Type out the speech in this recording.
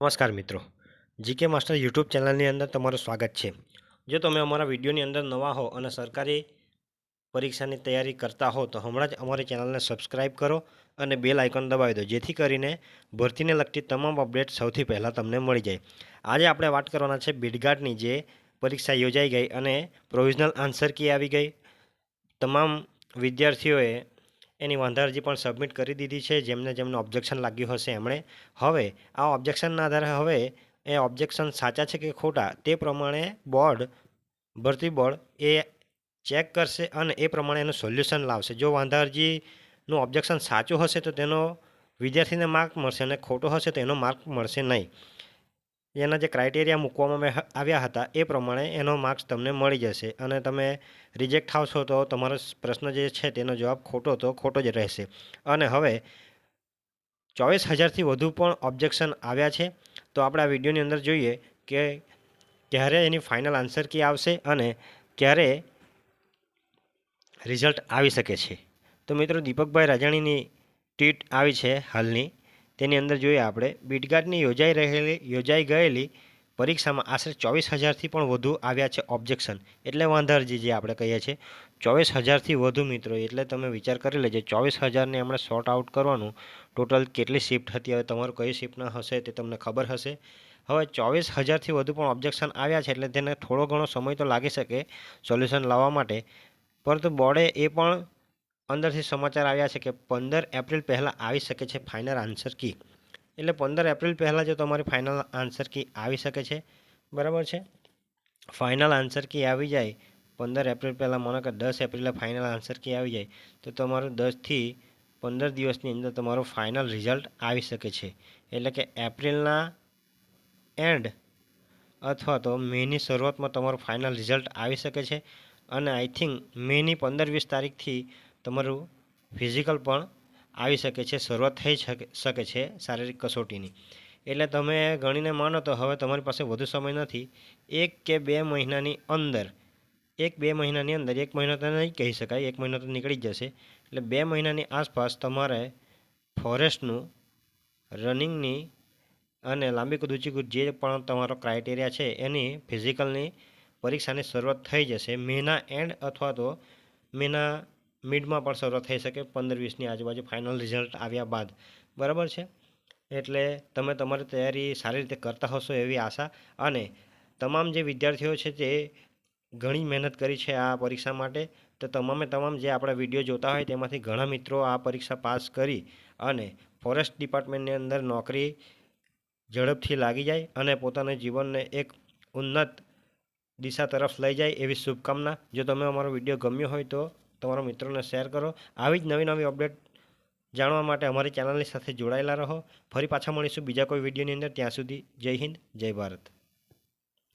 નમસ્કાર મિત્રો. GK master YouTube ચેનલની અંદર તમારું સ્વાગત છે. જો તમે અમારા વિડીયોની અંદર નવા હો અને સરકારી પરીક્ષાની તૈયારી કરતા હો, તો હમણાં જ અમારી ચેનલને સબસ્ક્રાઇબ કરો અને બેલ આઇકોન દબાવી દો, જેથી કરીને ભરતીને લગતી તમામ અપડેટ સૌથી પહેલાં તમને મળી જાય. આજે આપણે વાત કરવાના છે બીડગાર્ડની જે પરીક્ષા યોજાઈ ગઈ અને પ્રોવિઝનલ આન્સર કી આવી ગઈ. તમામ વિદ્યાર્થીઓએ એની વાંધા અરજી પણ સબમિટ કરી દીધી છે, જેમને જેમને ઓબ્જેક્શન લાગ્યું હશે એમણે. હવે, આ ઓબ્જેક્શનના આધારે હવે એ ઓબ્જેક્શન સાચા છે કે ખોટા, તે પ્રમાણે બોર્ડ ભરતી બોર્ડ એ ચેક કરશે અને એ પ્રમાણે એનું સોલ્યુશન લાવશે. જો વાંધા અરજીનું ઓબ્જેક્શન સાચું હશે તો તેનો વિદ્યાર્થીને માર્ક મળશે અને ખોટો હશે તો એનો માર્ક મળશે નહીં. એના જે ક્રાઇટેરિયા મૂકવામાં આવે- આવ્યા હતા, એ પ્રમાણે એનો માર્ક્સ તમને મળી જશે. અને તમે રિજેક્ટ થાવશો તો તમારો પ્રશ્ન જે છે તેનો જવાબ ખોટો તો ખોટો જ રહેશે. અને હવે ચોવીસ હજારથી વધુ પણ ઓબ્જેક્શન આવ્યા છે. તો આપણે આ વિડીયોની અંદર જોઈએ કે ક્યારે એની ફાઇનલ આન્સર કી આવશે અને ક્યારે રિઝલ્ટ આવી શકે છે. તો મિત્રો દીપકભાઈ રાજાણીની ટ્વીટ આવી છે હાલની. તેની અંદર જોઈએ આપણે, બીટગાર્ડની યોજાઈ રહેલી, યોજાઈ ગયેલી પરીક્ષામાં આશરે ચોવીસ હજારથી પણ વધુ આવ્યા છે ઓબ્જેક્શન. એટલે વાંધા જે આપણે કહીએ છીએ. ચોવીસ હજારથી વધુ મિત્રો, એટલે તમે વિચાર કરી લેજો, ચોવીસ હજારને આપણે શોર્ટ આઉટ કરવાનું. ટોટલ કેટલી શિફ્ટ હતી, હવે તમારું કઈ શિફ્ટના હશે તે તમને ખબર હશે. હવે ચોવીસ હજારથી વધુ પણ ઓબ્જેક્શન આવ્યા છે, એટલે તેને થોડો ઘણો સમય તો લાગી શકે સોલ્યુશન લાવવા માટે. પરંતુ બોર્ડે એ પણ અંદરથી સમાચાર આવ્યા છે કે પંદર એપ્રિલ પહેલાં આવી શકે છે ફાઇનલ આન્સર કી એટલે પંદર એપ્રિલ પહેલાં જો તમારી ફાઇનલ આન્સર કી આવી શકે છે, બરાબર છે? ફાઇનલ આન્સર કી આવી જાય, પંદર એપ્રિલ પહેલાં માનો કે દસ એપ્રિલે ફાઇનલ આન્સર કી આવી જાય, તો તમારું દસથી પંદર દિવસની અંદર તમારું ફાઇનલ રિઝલ્ટ આવી શકે છે. એટલે કે એપ્રિલના એન્ડ અથવા તો મેની શરૂઆતમાં તમારું ફાઇનલ રિઝલ્ટ આવી શકે છે. અને આઈ થિંક મેની પંદર વીસ તારીખથી તમારું ફિઝિકલ પણ આવી શકે છે, શરૂઆત થઈ શકે છે શારીરિક કસોટીની. એટલે તમે ગણીને માનો તો હવે તમારી પાસે વધુ સમય નથી. એક કે બે મહિનાની અંદર, એક બે મહિનાની અંદર, એક મહિનો તો નહીં કહી શકાય, એક મહિનો તો નીકળી જશે. એટલે બે મહિનાની આસપાસ તમારે ફોરેસ્ટનું રનિંગની અને લાંબી કૂદ જે પણ તમારો ક્રાઇટેરિયા છે, એની ફિઝિકલની પરીક્ષાની શરૂઆત થઈ જશે. મેના એન્ડ અથવા તો મેના મિડમાં પણ શરૂ થઈ શકે પંદર વીસની આજુબાજુ ફાઇનલ રિઝલ્ટ આવ્યા બાદ. બરાબર છે? એટલે તમે તમારી તૈયારી સારી રીતે કરતા હશો એવી આશા અને તમામ જે વિદ્યાર્થીઓ છે તે ઘણી મહેનત કરી છે આ પરીક્ષા માટે. તો તમામે તમામ જે આપણા વીડિયો જોતા હોય તેમાંથી ઘણા મિત્રો આ પરીક્ષા પાસ કરી અને ફોરેસ્ટ ડિપાર્ટમેન્ટની અંદર નોકરી ઝડપથી લાગી જાય અને પોતાના જીવનને એક ઉન્નત દિશા તરફ લઈ જાય એવી શુભકામના. જો તમે અમારો વીડિયો ગમ્યો હોય તો તમારા મિત્રોને શેર કરો. આવી જ નવી નવી અપડેટ જાણવા માટે અમારી ચેનલની સાથે જોડાયેલા રહો. ફરી પાછા મળીશું બીજા કોઈ વિડીયોની અંદર. ત્યાં સુધી જય હિન્દ, જય ભારત.